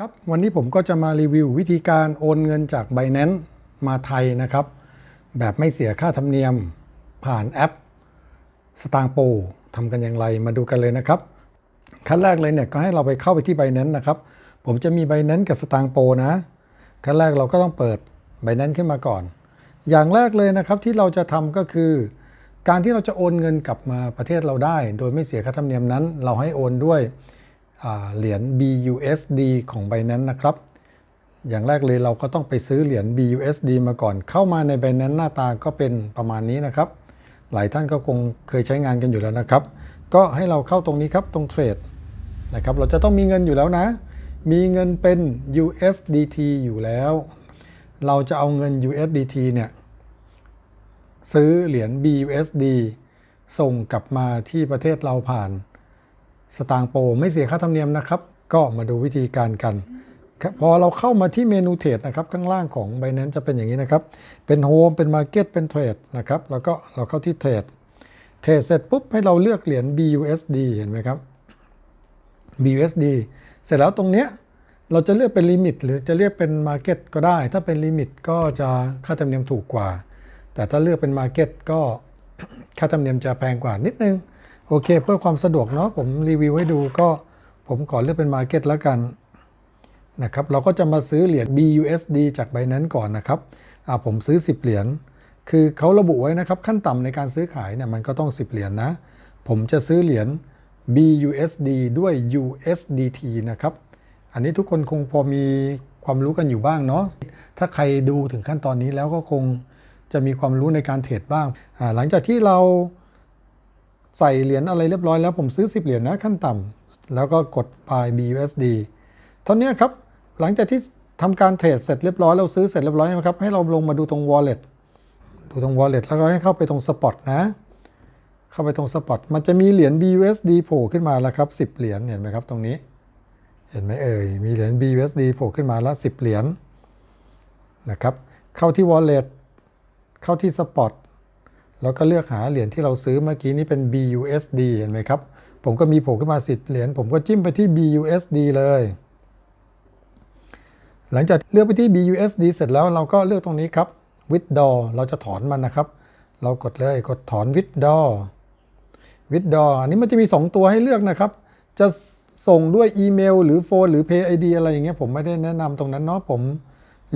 ครับวันนี้ผมก็จะมารีวิววิธีการโอนเงินจาก b บ n a n c e มาไทยนะครับ แบบไม่เสียค่าธรรมเนียมผ่านแอปสตางโปทำกันอย่างไรมาดูกันเลยนะครับ ขั้นแรกเลยเนี่ยก็ให้เราไปเข้าไปที่ b บ n a n c e นะครับ ผมจะมี b บ n a n c e กับสตางโปนะ ขั้นแรกเราก็ต้องเปิด b บ n a n c e ขึ้นมาก่อน อย่างแรกเลยนะครับที่เราจะทำก็คือ การที่เราจะโอนเงินกลับมาประเทศเราได้ โดยไม่เสียค่าธรรมเนียมนั้น เราให้โอนด้วย เหรียญ BUSD ของ Binance นะครับ อย่างแรกเลยเราก็ต้องไปซื้อเหรียญ BUSD มาก่อน เข้ามาใน Binance หน้าตาก็เป็นประมาณนี้นะครับ หลายท่านก็คงเคยใช้งานกันอยู่แล้วนะครับ ก็ให้เราเข้าตรงนี้ครับตรงเทรดนะครับ เราจะต้องมีเงินอยู่แล้วนะ มีเงินเป็น USDT อยู่แล้ว เราจะเอาเงิน USDT เนี่ยซื้อเหรียญ BUSD ส่งกลับมาที่ประเทศเราผ่าน สตางโปรไม่เสียค่าธรรมเนียมนะครับ ก็มาดูวิธีการกัน พอเราเข้ามาที่เมนูเทรดนะครับข้างล่างของ b บ n a n c จะเป็นอย่างนี้นะครับ เป็นโฮมเป็นมาร์เก็ตเป็นเทรดนะครับ แล้วก็เราเข้าที่เทรด เทรดเสร็จปุ๊บให้เราเลือกเหรียญ BUSD เห็นไหมครับ BUSD เสร็จแล้วตรงเนี้ยเราจะเลือกเป็นลิมิตหรือจะเรียกเป็นมาร์เก็ตก็ได้ ถ้าเป็นลิมิตก็จะค่าธรรมเนียมถูกกว่า แต่ถ้าเลือกเป็นมาร์เก็ตก็ค่าธรรมเนียมจะแพงกว่านิดนึง โอเค เพื่อความสะดวกเนาะผมรีวิวให้ดูก็ผมขอเลือกเป็น Market แล้วกันนะครับเราก็จะมาซื้อเหรียญ BUSD จาก Binance ก่อนนะครับอ่าผมซื้อ 10 เหรียญคือเขาระบุไว้นะครับขั้นต่ำในการซื้อขายเนี่ยมันก็ต้อง 10 เหรียญนนะ ผมจะซื้อเหรียญ BUSD ด้วย USDT นะครับอันนี้ทุกคนคงพอมีความรู้กันอยู่บ้างเนาะถ้าใครดูถึงขั้นตอนนี้แล้วก็คงจะมีความรู้ในการเทรดบ้าง หลังจากที่เรา ใส่เหรียญอะไรเรียบร้อยแล้วผมซื้อ 10 เหรียญนะขั้นต่ำแล้วก็กด buy BUSD เท่านี้ครับ หลังจากที่ทำการเทรดเสร็จเรียบร้อยเราซื้อเสร็จเรียบร้อยนะครับ ให้เราลงมาดูตรง wallet ดูตรง wallet แล้วก็ให้เข้าไปตรง spot นะ เข้าไปตรง spot มันจะมีเหรียญ BUSD โผล่ขึ้นมาแล้วครับ10 เหรียญเห็นไหมครับตรงนี้ เห็นไหมเอ่ยมีเหรียญ BUSD โผล่ขึ้นมาแล้ว10 เหรียญนะครับ เข้าที่ wallet เข้าที่ spot แล้วก็เลือกหาเหรียญที่เราซื้อเมื่อกี้นี้เป็น BUSD เห็นไหมครับ ผมก็มีโผล่ขึ้นมา 10 เหรียญ ผมก็จิ้มไปที่ BUSD เลย หลังจากเลือกไปที่ BUSD เสร็จแล้วเราก็เลือกตรงนี้ครับ withdraw เราจะถอนมันนะครับ เรากดเลยกดถอน withdraw withdraw อันนี้มันจะมี 2 ตัวให้เลือกนะครับ จะส่งด้วยอีเมล หรือโฟนหรือ Pay ID อะไรอย่างเงี้ยผมไม่ได้แนะนำตรงนั้นเนาะผม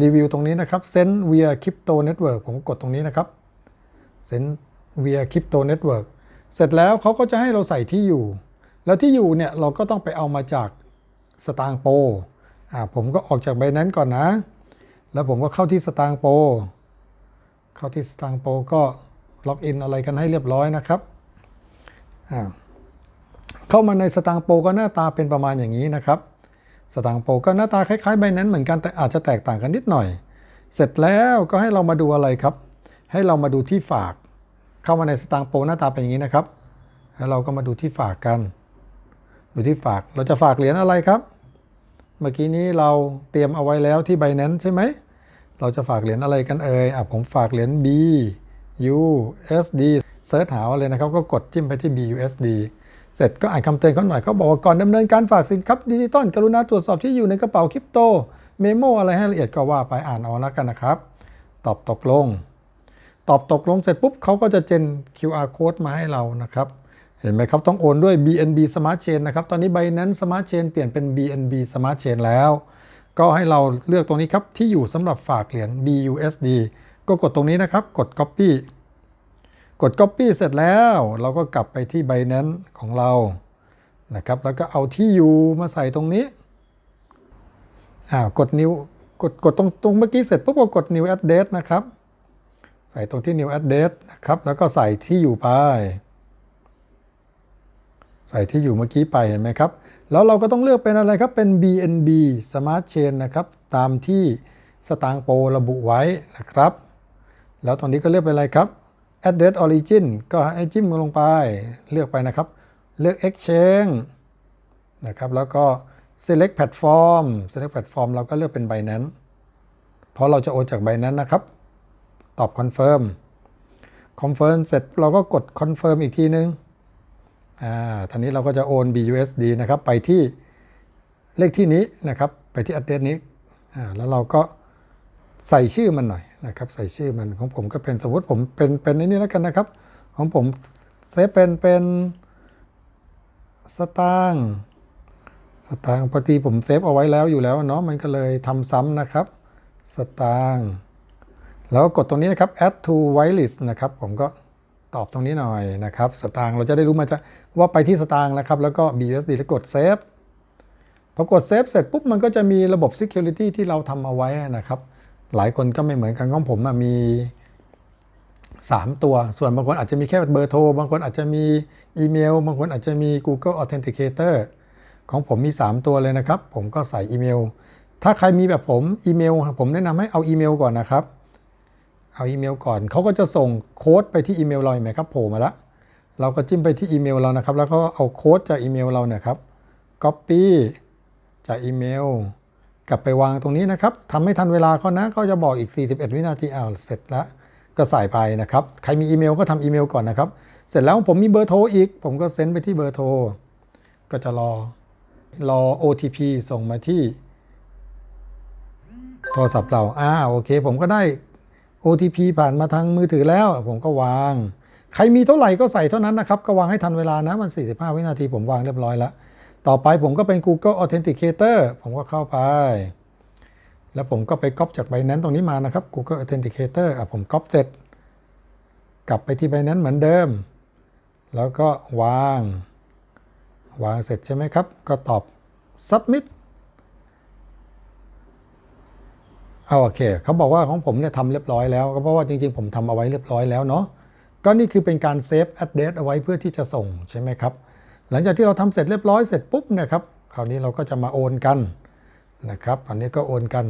รีวิวตรงนี้นะครับ send via crypto network ผมกดตรงนี้นะครับ send via crypto network เสร็จแล้วเขาก็จะให้เราใส่ที่อยู่ แล้วที่อยู่เนี่ยเราก็ต้องไปเอามาจากสตางโปอ่าผมก็ออกจากใบนั้นก่อนนะ แล้วผมก็เข้าที่สตางโปเข้าที่สตางโปก็ล็อกอินอะไรกันให้เรียบร้อยนะครับอ่าเข้ามาในสตางโปก็หน้าตาเป็นประมาณอย่างนี้นะครับ สตางโปก็หน้าตาคล้ายๆใบนั้นเหมือนกันแต่อาจจะแตกต่างกันนิดหน่อย เสร็จแล้วก็ให้เรามาดูอะไรครับ ให้เรามาดูที่ฝาก เข้ามาในสตางค์โปรหน้าตาเป็นอย่างนี้นะครับ แล้วเราก็มาดูที่ฝากกัน ดูที่ฝาก เราจะฝากเหรียญอะไรครับ เมื่อกี้นี้เราเตรียมเอาไว้แล้วที่ใบนั้นใช่ไหม เราจะฝากเหรียญอะไรกันเอ่ยอะผมฝากเหรียญ B U S D เซิร์ชหาเลยนะครับ ก็กดจิ้มไปที่ B U S D เสร็จก็อ่านคำเตือนเขาหน่อยเขาบอกว่าก่อนดำเนินการฝากสินทรัพย์ดิจิตอลกรุณาตรวจสอบที่อยู่ในกระเป๋าคริปโต เมโมอะไรให้ละเอียดก็ว่าไปอ่านเอาแล้วกันนะครับ ตอบตกลง ตอบตกลงเสร็จปุ๊บเขาก็จะเจน QR code มาให้เรานะครับ เห็นไหมครับ ต้องโอนด้วย BNB Smart Chain นะครับ ตอนนี้ Binance Smart Chain เปลี่ยนเป็น BNB Smart Chain แล้ว ก็ให้เราเลือกตรงนี้ครับ ที่อยู่สำหรับฝากเหรียญ BUSD ก็กดตรงนี้นะครับ กด Copy กด Copy เสร็จแล้ว เราก็กลับไปที่ Binance ของเรานะครับ แล้วก็เอาที่อยู่มาใส่ตรงนี้อ่ากดนิ้วกดกดตรงตรงเมื่อกี้เสร็จปุ๊บก็กด New Address นะครับ ใส่ตรงที่ new address นะครับ แล้วก็ใส่ที่อยู่ไป ใส่ที่อยู่เมื่อกี้ไปเห็นไหมครับ แล้วเราก็ต้องเลือกเป็นอะไรครับ เป็น BNB Smart Chain นะครับ ตามที่สตางโประบุไว้นะครับ แล้วตอนนี้ก็เลือกเป็นอะไรครับ address origin ก็ให้จิ้มลงไป เลือกไปนะครับ เลือก exchange นะครับ แล้วก็ select platform select platform เราก็เลือกเป็น Binance เพราะเราจะโอนจาก Binance นะครับ ตอบคอนเฟิร์มคอนเฟิร์มเสร็จเราก็กดคอนเฟิร์มอีกทีนึงอ่าทีนี้เราก็จะโอน BUSD นะครับไปที่เลขที่นี้นะครับไปที่ address นี้อ่าแล้วเราก็ใส่ชื่อมันหน่อยนะครับใส่ชื่อมันของผมก็เป็นสมมติผมเป็นเป็นในนี้แล้วกันนะครับ ของผมเซฟเป็นเป็นสตางสตางพอดีผมเซฟเอาไว้แล้วอยู่แล้วเนาะมันก็เลยทำซ้ำนะครับ สตางค์ แล้วกดตรงนี้นะครับ add to whitelist นะครับ ผมก็ตอบตรงนี้หน่อยนะครับ สตางค์เราจะได้รู้มาจะว่าไปที่สตางค์นะครับ แล้วก็ BUSD แล้วกดเซฟพอกดเซฟเสร็จปุ๊บมันก็จะมีระบบ Security ที่เราทำเอาไว้นะครับ หลายคนก็ไม่เหมือนกันของผมมี 3 ตัว ส่วนบางคนอาจจะมีแค่เบอร์โทร บางคนอาจจะมีอีเมล บางคนอาจจะมี Google Authenticator ของผมมี 3 ตัวเลยนะครับ ผมก็ใส่อีเมล ถ้าใครมีแบบผมอีเมล ผมแนะนำให้เอาอีเมลก่อนนะครับ เอาอีเมลก่อนเขาก็จะส่งโค้ดไปที่อีเมลเราเห็นไหมครับโผล่มาแล้วเราก็จิ้มไปที่อีเมลเรานะครับ แล้วก็เอาโค้ดจากอีเมลเราเนี่ยครับ Copy จากอีเมล กลับไปวางตรงนี้นะครับทำให้ทันเวลาเขานะเขาจะบอกอีก 41 วินาทีอ้าวเสร็จแล้วก็ใส่ไปนะครับ ใครมีอีเมลก็ทำอีเมลก่อนนะครับ เสร็จแล้วผมมีเบอร์โทรอีก ผมก็เซ็นไปที่เบอร์โทร ก็จะรอรอ OTP ส่งมาที่ โทรศัพท์เรา อ่า โอเค ผมก็ได้ OTP ผ่านมาทางมือถือแล้ว ผมก็วาง ใครมีเท่าไหร่ก็ใส่เท่านั้นนะครับ ก็วางให้ทันเวลานะมัน 45 วินาทีผมวางเรียบร้อยแล้ว ต่อไปผมก็เป็น Google Authenticator ผมก็เข้าไป แล้วผมก็ไปก๊อปจาก Binance ตรงนี้มานะครับ Google Authenticator อะผมก๊อปเสร็จ กลับไปที่ Binance เหมือนเดิม แล้วก็วาง วางเสร็จใช่ไหมครับ ก็ตอบ submit เอาโอเคเขาบอกว่าของผมเนี่ยทำเรียบร้อยแล้วก็เพราะว่าจริง ๆ ผมทำเอาไว้เรียบร้อยแล้วเนาะก็นี่คือเป็นการเซฟ address เอาไว้เพื่อที่จะส่งใช่ไหมครับหลังจากที่เราทำเสร็จเรียบร้อยเสร็จปุ๊บเนี่ยครับคราวนี้เราก็จะมาโอนกันนะครับอันนี้ก็โอนกัน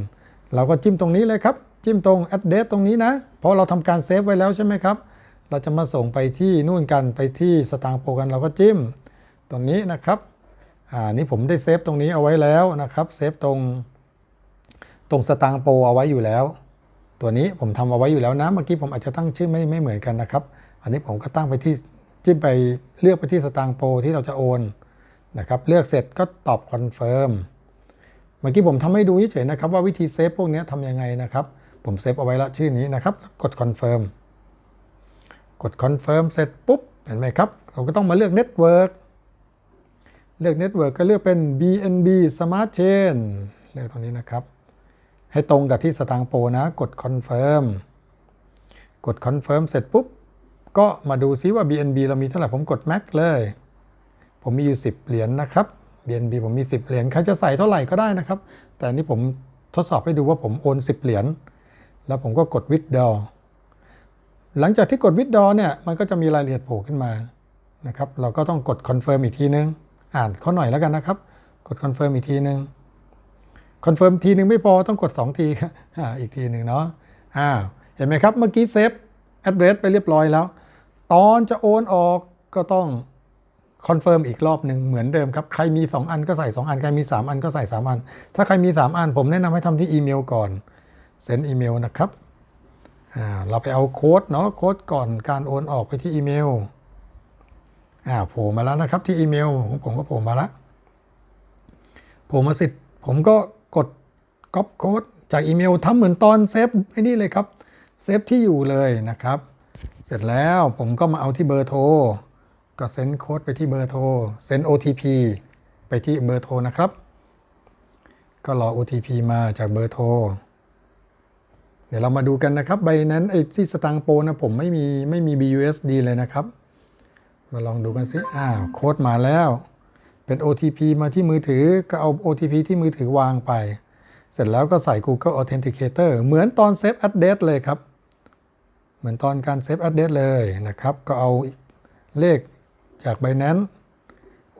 เราก็จิ้มตรงนี้เลยครับ จิ้มตรง address ตรงนี้นะ เพราะเราทำการเซฟไว้แล้วใช่ไหมครับเราจะมาส่งไปที่นู่นกันไปที่สตางค์โปรกันเราก็จิ้มตรงนี้นะครับอ่านี่ผมได้เซฟตรงนี้เอาไว้แล้วนะครับเซฟตรง ตรงสตางโปรเอาไว้อยู่แล้ว ตัวนี้ผมทำเอาไว้อยู่แล้วนะ เมื่อกี้ผมอาจจะตั้งชื่อไม่ไม่เหมือนกันนะครับ อันนี้ผมก็ตั้งไปที่จิ้มไปเลือกไปที่สตางโปรที่เราจะโอนนะครับเลือกเสร็จก็ตอบคอนเฟิร์มเมื่อกี้ผมทำให้ดูเฉยๆนะครับว่าวิธีเซฟพวกนี้ทำยังไงนะครับ ผมเซฟเอาไว้ละชื่อนี้นะครับ กดคอนเฟิร์มกดคอนเฟิร์มเสร็จปุ๊บ เห็นไหมครับ เราก็ต้องมาเลือกเน็ตเวิร์กเลือกเน็ตเวิร์กก็เลือกเป็น BNB Smart Chain เลือกตรงนี้นะครับ ให้ตรงกับที่สตางโปนะ กดคอนเฟิร์มกดคอนเฟิร์มเสร็จปุ๊บ ก็มาดูซิว่า BNB เรามีเท่าไหร่ผมกด Max เลย ผมมีอยู่ 10 เหรียญนนะครับ BNB ผมมี 10 เหรียญใครจะใส่เท่าไหร่ก็ได้นะครับ แต่นนี้ผมทดสอบให้ดูว่าผมโอน 10 เหรียญแล้วผมก็กด withdraw หลังจากที่กด withdraw เนี่ยมันก็จะมีรายละเอียดโผล่ขึ้นมานะครับ เราก็ต้องกด confirm อีกทีนึง อ่านเขาหน่อยแล้วกันนะครับ กด confirm อีกทีนึง คอนเฟิร์มทีหนึ่งไม่พอต้องกด 2 ทีอีกทีหนึ่งเนาะอ่าเห็นไหมครับ เมื่อกี้เซฟ address ไปเรียบร้อยแล้ว ตอนจะโอนออกก็ต้องคอนเฟิร์มอีกรอบหนึ่งเหมือนเดิมครับ ใครมี 2 อันก็ใส่ 2 อัน ใครมี 3 อันก็ใส่ 3 อัน ถ้าใครมี 3 อัน ผมแนะนำให้ทำที่อีเมลก่อนเซ็นอีเมลนะครับเราไปเอาโค้ดเนาะโค้ดก่อนการโอนออกไปที่อีเมลอ่าโผล่มาแล้วนะครับที่อีเมลของผมก็โผล่มาแล้วโผล่มาเสร็จผมก็ กดก๊อปโค้ดจากอีเมลทำเหมือนตอนเซฟไอ้นี่เลยครับเซฟที่อยู่เลยนะครับ เสร็จแล้วผมก็มาเอาที่เบอร์โทร ก็เซ็นโค้ดไปที่เบอร์โทรเซ็น OTP ไปที่เบอร์โทรนะครับ ก็รอ OTP มาจากเบอร์โทร เดี๋ยวเรามาดูกันนะครับใบนั้นไอ้ที่สตางโปนะผมไม่มีไม่มี BUSD เลยนะครับ มาลองดูกันสิอ้าวโค้ดมาแล้ว เป็น OTP มาที่มือถือก็เอา OTP ที่มือถือวางไป เสร็จแล้วก็ใส่ Google Authenticator เหมือนตอนเซฟ address เลยครับ เหมือนตอนการเซฟ address เลยนะครับ ก็เอาเลขจาก Binance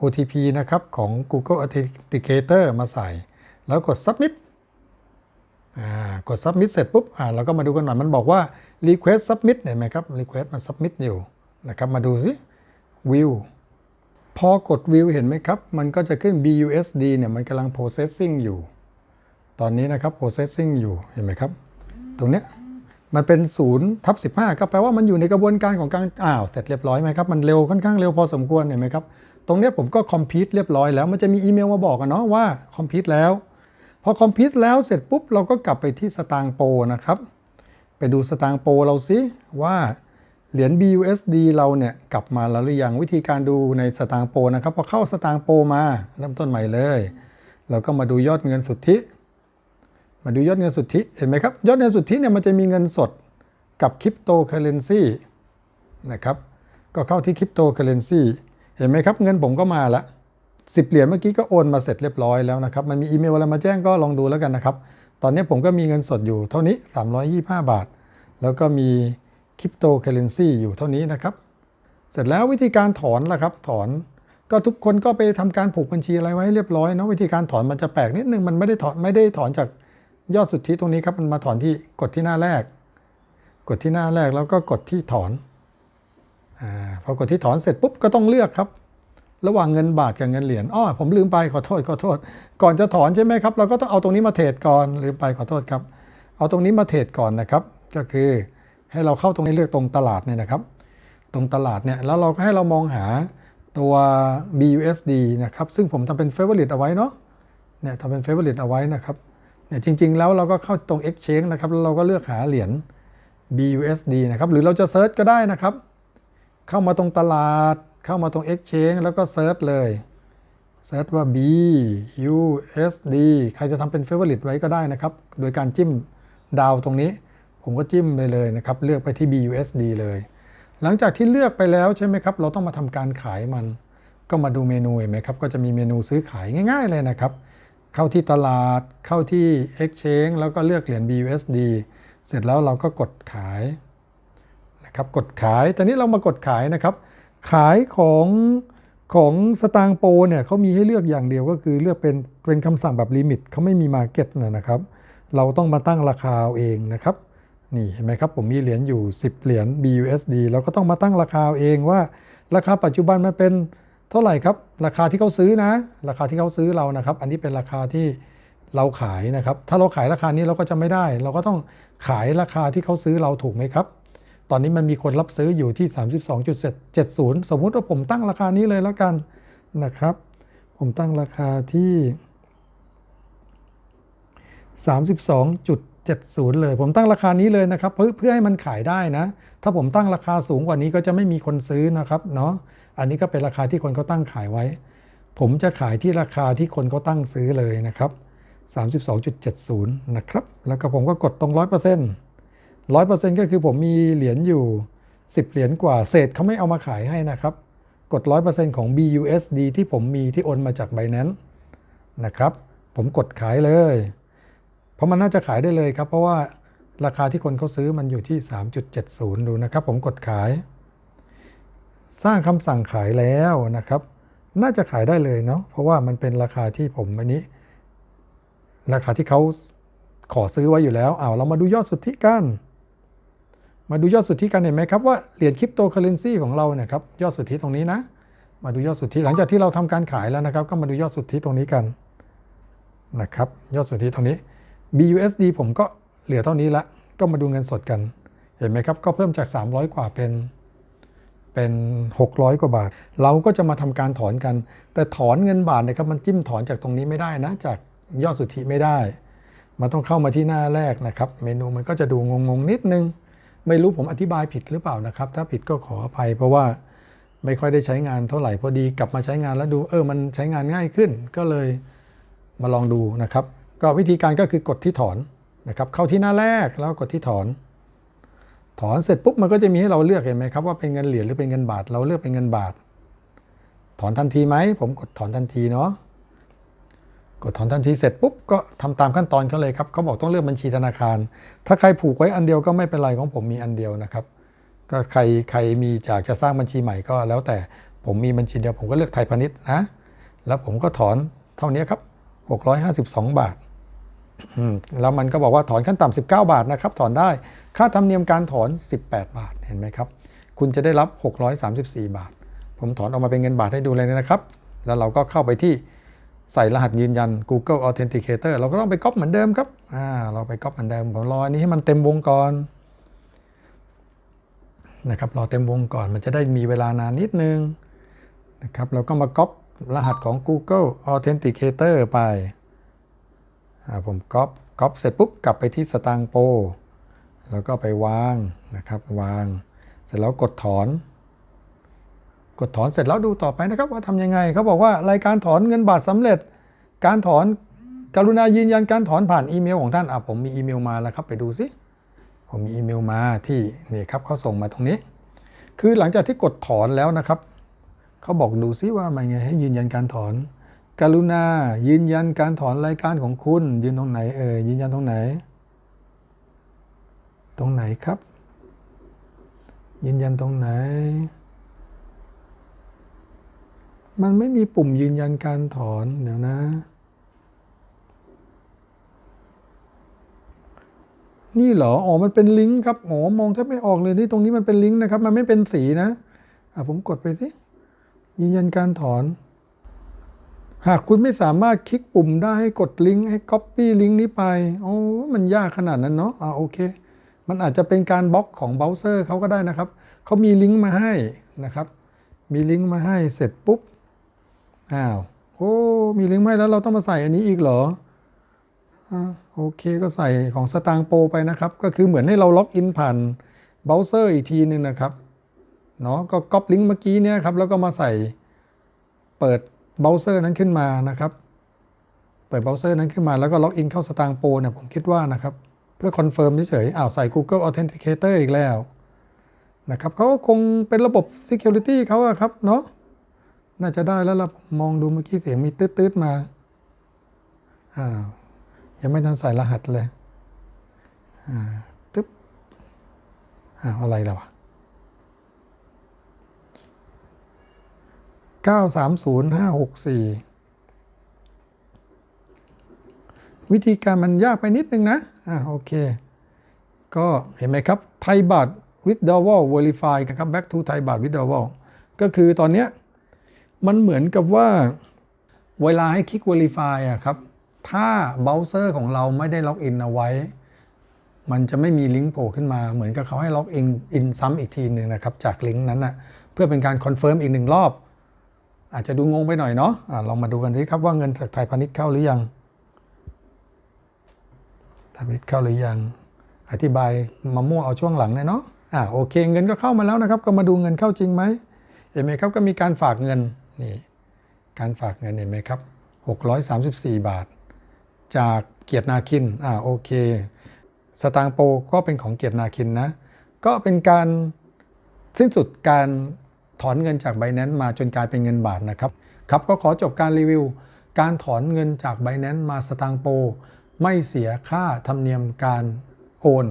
OTP นะครับของ Google Authenticator มาใส่ แล้วกด submit กด submit เสร็จปุ๊บอ่าเราก็มาดูกันหน่อย มันบอกว่า request submit เห็นไหมครับ request มัน submit อยู่นะครับ มาดูสิ view พอกด view เห็นไหมครับ มันก็จะขึ้น BUSD เนี่ยมันกำลัง processing อยู่ ตอนนี้นะครับ processing อยู่เห็นไหมครับ ตรงเนี้ยมันเป็น0ทับ15ก็แปลว่ามันอยู่ในกระบวนการของการอ้าวเสร็จเรียบร้อยไหมครับ มันเร็วค่อนข้างเร็วพอสมควรเห็นไหมครับ ตรงเนี้ยผมก็ complete เรียบร้อยแล้ว มันจะมีอีเมลมาบอกกันเนาะว่า complete แล้ว พอคอมพิวต์แล้วเสร็จปุ๊บเราก็กลับไปที่สตางโปนะครับ ไปดูสตางโปเราสิว่า เหรียญ BUSD เราเนี่ยกลับมาแล้วหรือยังวิธีการดูในสตางโปนะครับพอเข้าสตางโปมาเริ่มต้นใหม่เลย เราก็มาดูยอดเงินสุทธิ มาดูยอดเงินสุทธิเห็นไหมครับ ยอดเงินสุทธิเนี่ยมันจะมีเงินสดกับคริปโตเคอเรนซีนะครับก็เข้าที่คริปโตเคอเรนซีเห็นไหมครับ เงินผมก็มาละสิบเหรียญเมื่อกี้ก็โอนมาเสร็จเรียบร้อยแล้วนะครับ มันมีอีเมลอะไรมาแจ้งก็ลองดูแล้วกันนะครับ ตอนนี้ผมก็มีเงินสดอยู่เท่านี้ 325 บาท แล้วก็มี คริปโตเคเรนซีอยู่เท่านี้นะครับ เสร็จแล้ววิธีการถอนล่ะครับ ถอนก็ทุกคนก็ไปทำการผูกบัญชีอะไรไว้ให้เรียบร้อยเนาะวิธีการถอนมันจะแปลกนิดนึงมันไม่ได้ถอนไม่ได้ถอนจากยอดสุทธิตรงนี้ครับมันมาถอนที่กดที่หน้าแรก กดที่หน้าแรกแล้วก็กดที่ถอนอพอกดที่ถอนเสร็จปุ๊บก็ต้องเลือกครับ ระหว่างเงินบาทกับเงินเหรียญอ้อผมลืมไปขอโทษขอโทษ ก่อนจะถอนใช่ไหมครับ เราก็ต้องเอาตรงนี้มาเทรดก่อนลืมไปขอโทษครับ เอาตรงนี้มาเทรดก่อนนะครับ ก็คือ ให้เราเข้าตรงนี้เลือกตรงตลาดเนี่ยนะครับ ตรงตลาดเนี่ยแล้วเราก็ให้เรามองหาตัว BUSD นะครับ ซึ่งผมทำเป็น favorite เอาไว้เนาะเนี่ยทำเป็น favorite เอาไว้นะครับเนี่ยจริง ๆ แล้วเราก็เข้าตรง exchange นะครับแล้วเราก็เลือกหาเหรียญ BUSD นะครับ หรือเราจะเซิร์ชก็ได้นะครับ เข้ามาตรงตลาด เข้ามาตรง exchange แล้วก็เซิร์ชเลยเซิร์ชว่า BUSD ใครจะทำเป็น favorite ไว้ก็ได้นะครับ โดยการจิ้มดาวตรงนี้ ผมก็จิ้มไปเลยนะครับ เลือกไปที่ BUSD เลย หลังจากที่เลือกไปแล้วใช่ไหมครับ เราต้องมาทำการขายมัน ก็มาดูเมนูเห็นไหมครับ ก็จะมีเมนูซื้อขายง่าย ๆ เลยนะครับ เข้าที่ตลาด เข้าที่ Exchange แล้วก็เลือกเหรียญ BUSD เสร็จแล้วเราก็กดขายนะครับ กดขาย ตอนนี้เรามากดขายนะครับ ขายของของสตางโปรเนี่ยเขามีให้เลือกอย่างเดียวก็คือเลือกเป็นเป็นคำสั่งแบบลิมิตเขาไม่มีมาเก็ตนะครับ เราต้องมาตั้งราคาเอาเองนะครับ นี่เห็นไหมครับผมมีเหรียญอยู่ 10 เหรียญ BUSD เราก็ต้องมาตั้งราคาเองว่า ราคาปัจจุบันมันเป็นเท่าไหร่ครับ ราคาที่เขาซื้อนะ ราคาที่เขาซื้อเรานะครับ อันนี้เป็นราคาที่เราขายนะครับ ถ้าเราขายราคานี้เราก็จะไม่ได้ เราก็ต้องขายราคาที่เขาซื้อเราถูกไหมครับ ตอนนี้มันมีคนรับซื้ออยู่ที่ 32.70 สมมุติว่าผมตั้งราคานี้เลยแล้วกันนะครับ ผมตั้งราคาที่ 32.70 เลย ผมตั้งราคานี้เลยนะครับ เพื่อเพื่อให้มันขายได้นะ ถ้าผมตั้งราคาสูงกว่านี้ก็จะไม่มีคนซื้อนะครับเนาะอันนี้ก็เป็นราคาที่คนเขาตั้งขายไว้ ผมจะขายที่ราคาที่คนเขาตั้งซื้อเลยนะครับ 32.70 นะครับ แล้วก็ผมก็กดตรง 100% 100%ก็คือผมมีเหรียญอยู่ 10 เหรียญกว่าเศษเขาไม่เอามาขายให้นะครับ กด 100%ของ BUSD ที่ผมมีที่โอนมาจาก Binance นะครับ ผมกดขายเลย เพราะมันน่าจะขายได้เลยครับ เพราะว่าราคาที่คนเขาซื้อมันอยู่ที่ 3.70 ดูนะครับ ผมกดขาย สร้างคำสั่งขายแล้วนะครับ น่าจะขายได้เลยเนาะเพราะว่ามันเป็นราคาที่ผมอันนี้ ราคาที่เขาขอซื้อไว้อยู่แล้วเอาเรามาดูยอดสุทธิกันมาดูยอดสุทธิกันเห็นไหมครับว่าเหรียญคริปโตเคอเรนซีของเราเนี่ยครับยอดสุทธิตรงนี้นะ มาดูยอดสุทธิหลังจากที่เราทำการขายแล้วนะครับ ก็มาดูยอดสุทธิตรงนี้กันนะครับ ยอดสุทธิตรงนี้ BUSD ผมก็เหลือเท่านี้ละ ก็มาดูเงินสดกัน เห็นไหมครับ ก็เพิ่มจาก 300 กว่าเป็นเป็น 600 กว่าบาท เราก็จะมาทำการถอนกัน แต่ถอนเงินบาทนะครับ มันจิ้มถอนจากตรงนี้ไม่ได้นะ จากยอดสุทธิไม่ได้ มันต้องเข้ามาที่หน้าแรกนะครับ เมนูมันก็จะดูงงๆนิดนึง ไม่รู้ผมอธิบายผิดหรือเปล่านะครับ ถ้าผิดก็ขออภัย เพราะว่าไม่ค่อยได้ใช้งานเท่าไหร่พอดีกลับมาใช้งานแล้วดูเออมันใช้งานง่ายขึ้น ก็เลยมาลองดูนะครับ ก็วิธีการก็คือกดที่ถอนนะครับเข้าที่หน้าแรกแล้วกดที่ถอน ถอนเสร็จปุ๊บมันก็จะมีให้เราเลือกเห็นไหมครับว่าเป็นเงินเหรียญหรือเป็นเงินบาท เราเลือกเป็นเงินบาท ถอนทันทีไหมผมกดถอนทันทีเนาะกดถอนทันทีเสร็จปุ๊บก็ทำตามขั้นตอนเขาเลยครับเขาบอกต้องเลือกบัญชีธนาคาร ถ้าใครผูกไว้อันเดียวก็ไม่เป็นไรของผมมีอันเดียวนะครับ ก็ใครใครมีอยากจะสร้างบัญชีใหม่ก็แล้วแต่ผมมีบัญชีเดียวผมก็เลือกไทยพาณิชย์นะ แล้วผมก็ถอนเท่านี้ครับ 652 บาทอืม แล้วมันก็บอกว่าถอนขั้นต่ำ19 บาทนะครับ ถอนได้ค่าธรรมเนียมการถอน 18 บาทเห็นไหมครับ คุณจะได้รับ 634 บาท ผมถอนออกมาเป็นเงินบาทให้ดูเลยนะครับ แล้วเราก็เข้าไปที่ใส่รหัสยืนยัน Google Authenticator เราก็ต้องไปก๊อปเหมือนเดิมครับอ่าเราไปก๊อปเหมือนเดิมผมรออันนี้ให้มันเต็มวงก่อนนะครับรอเต็มวงก่อนมันจะได้มีเวลานานนิดนึงนะครับเราก็มาก๊อปรหัสของ Google Authenticator ไป ผมก๊อปก๊อปเสร็จปุ๊บกลับไปที่สตางโปรแล้วก็ไปวางนะครับวาง เสร็จแล้วกดถอน กดถอนเสร็จแล้วดูต่อไปนะครับว่าทำยังไงเขาบอกว่ารายการถอนเงินบาทสำเร็จ การถอนกรุณายืนยันการถอนผ่านอีเมลของท่านอะผมมีอีเมลมาแล้วครับไปดูซิผมมีอีเมลมาที่นี่ครับเขาส่งมาตรงนี้ คือหลังจากที่กดถอนแล้วนะครับเขาบอกดูซิว่ามันไงให้ยืนยันการถอน กรุณายืนยันการถอนรายการของคุณ ยืนตรงไหนเอ่ยยืนยันตรงไหน ตรงไหนครับ ยืนยันตรงไหน มันไม่มีปุ่มยืนยันการถอนเดี๋ยวนะ นี่เหรออ๋อมันเป็นลิงก์ครับอ๋อมองแทบไม่ออกเลยนี่ตรงนี้มันเป็นลิงก์นะครับ มันไม่เป็นสีนะอะผมกดไปสิยืนยันการถอน หากคุณไม่สามารถคลิกปุ่มได้ให้กดลิงก์ให้ Copy ลิงก์นี้ไป โอ้มันยากขนาดนั้นเนาะอ่าโอเค มันอาจจะเป็นการบล็อกของเบราว์เซอร์เขาก็ได้นะครับ เขามีลิงก์มาให้นะครับ มีลิงก์มาให้เสร็จปุ๊บ อ้าว โอ้ มีลิงก์มาให้แล้วเราต้องมาใส่อันนี้อีกเหรออ่าโอเคก็ใส่ของสตางโปไปนะครับ ก็คือเหมือนให้เราล็อกอินผ่านเบราว์เซอร์อีกทีหนึ่งนะครับ เนาะก็ก๊อปลิงก์เมื่อกี้เนี่ยครับ แล้วก็มาใส่เปิด เบราว์เซอร์นั้นขึ้นมานะครับเปิดเบราว์เซอร์นั้นขึ้นมาแล้วก็ล็อกอินเข้าสตางโปเนี่ยผมคิดว่านะครับ เพื่อคอนเฟิร์มเฉยๆอ้าวใส่ Google Authenticator อีกแล้วนะครับเขาก็คงเป็นระบบ Security เขาอะครับเนาะน่าจะได้แล้วล่ะมองดูเมื่อกี้เสียงมีตืดๆมาอ้าวยังไม่ทันใส่รหัสเลยอ่าตึ๊บอ้าวอะไรแล้ววะ เก้าสามศูนย์ห้าหกสี่วิธีการมันยากไปนิดนึงนะ อ่าโอเค ก็เห็นไหมครับ ไทยบัตร withdrawal verify ครับ back to ไทยบัตร withdrawal ก็คือตอนเนี้ยมันเหมือนกับว่าเวลาให้คลิก Verify อะครับ ถ้าเบราว์เซอร์ของเราไม่ได้ล็อกอินเอาไว้ มันจะไม่มีลิงก์โผล่ขึ้นมา เหมือนกับเขาให้ล็อกอินอินซ้ำอีกทีหนึ่งนะครับ จากลิงก์นั้นนะเพื่อเป็นการคอนเฟิร์มอีกหนึ่งรอบ อาจจะดูงงไปหน่อยเนาะอะลองมาดูกันสิครับว่าเงินจากไทยพาณิชย์เข้าหรือยังไทยพาณิชย์เข้าหรือยัง อธิบายมามั่วเอาช่วงหลังเลยเนาะอ่าโอเคเงินก็เข้ามาแล้วนะครับ ก็มาดูเงินเข้าจริงไหมเห็นไหมครับก็มีการฝากเงินนี่การฝากเงินเห็นไหมครับ 634 บาท จากเกียรตินาคินอ่าโอเค สตางโปก็เป็นของเกียรตินาคินนะ ก็เป็นการสิ้นสุดการ ถอนเงินจากไบแนนซ์มาจนกลายเป็นเงินบาทนะครับครับก็ขอจบการรีวิว การถอนเงินจากไบแนนซ์มาสตางโปรไม่เสียค่าธรรมเนียมการโอน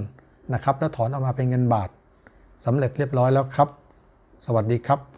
นะครับ แล้วถอนออกมาเป็นเงินบาทสำเร็จเรียบร้อยแล้วครับ สวัสดีครับ